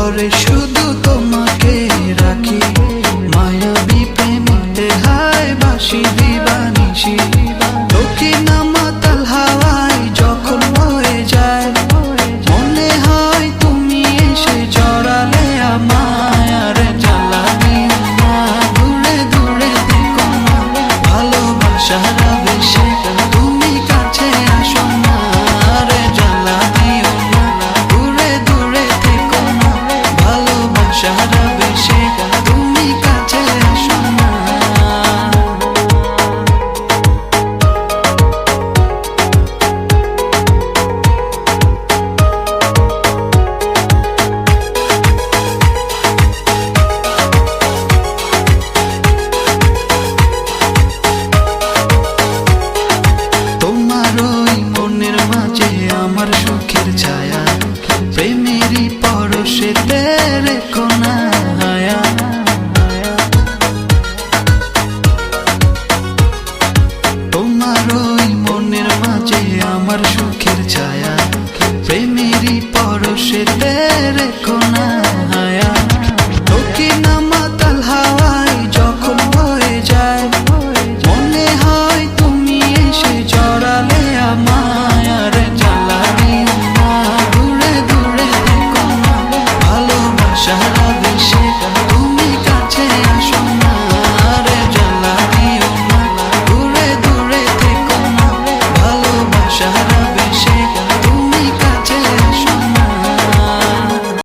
ঘরে শুধু তোমাকে রাখি। মায়া বিপে মিতে হায় বাসি দিবানিশি। রেখো তোমার ওই মনের মাঝে আমার সুখের ছায়া। প্রেমেরই পরশে রেখো না, হায়া। তোকে না হয়ে যায়, মনে হয় তুমি এসে জড়ালে আমার